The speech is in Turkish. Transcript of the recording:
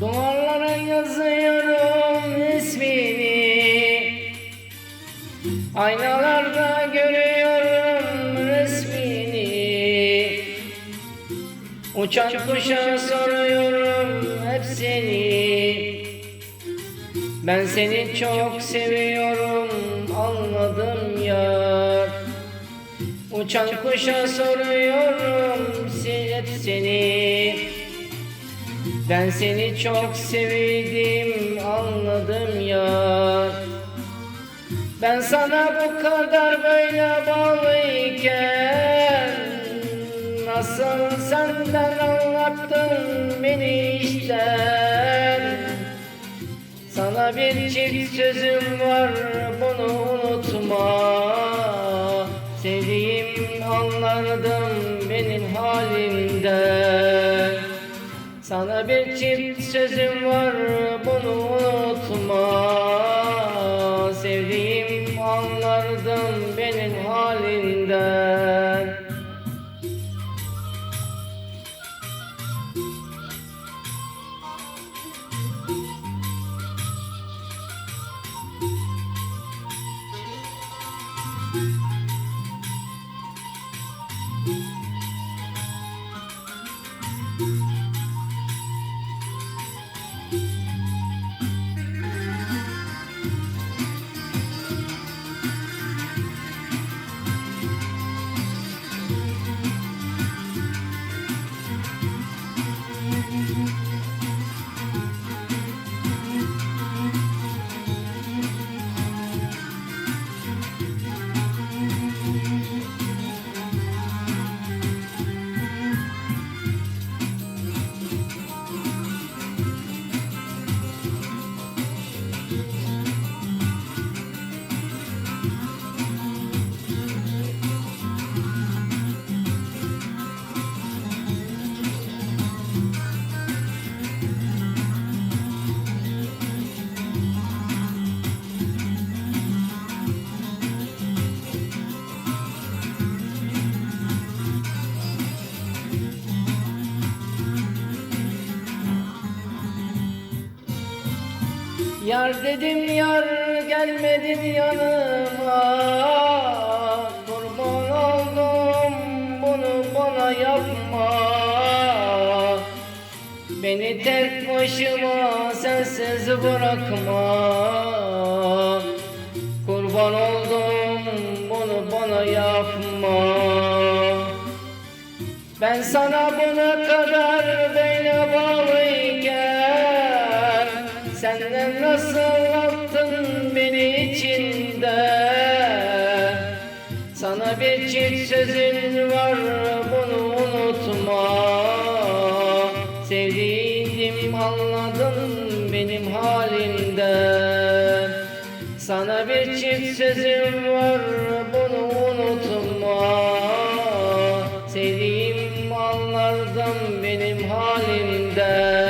Duvarlara yazıyorum ismini. Aynalarda görüyorum resmini. Uçan kuşa soruyorum hep seni Ben seni çok seviyorum anladım ya. Uçan kuşa soruyorum hep seni Ben seni çok sevdim anladım ya. Ben sana bu kadar böyle bağlıyken Nasıl senden anlattın beni işten? Sana bir çift sözüm var bunu unutma. Sevdiğim anlardım benim halimden Sana bir çift sözüm var bunu unutma. Sevdiğim anlardım benim halimden Yar dedim yar gelmedin yanıma. Kurban oldum bunu bana yapma. Beni tek başıma sensiz bırakma. Kurban oldum bunu bana yapma. Ben sana buna kadar nasıl attın beni içinden? Sana bir çift sözün var bunu unutma. Sevdiğim anladın benim halimden. Sana bir çift sözüm var bunu unutma. Sevdiğim anlardan benim halimden.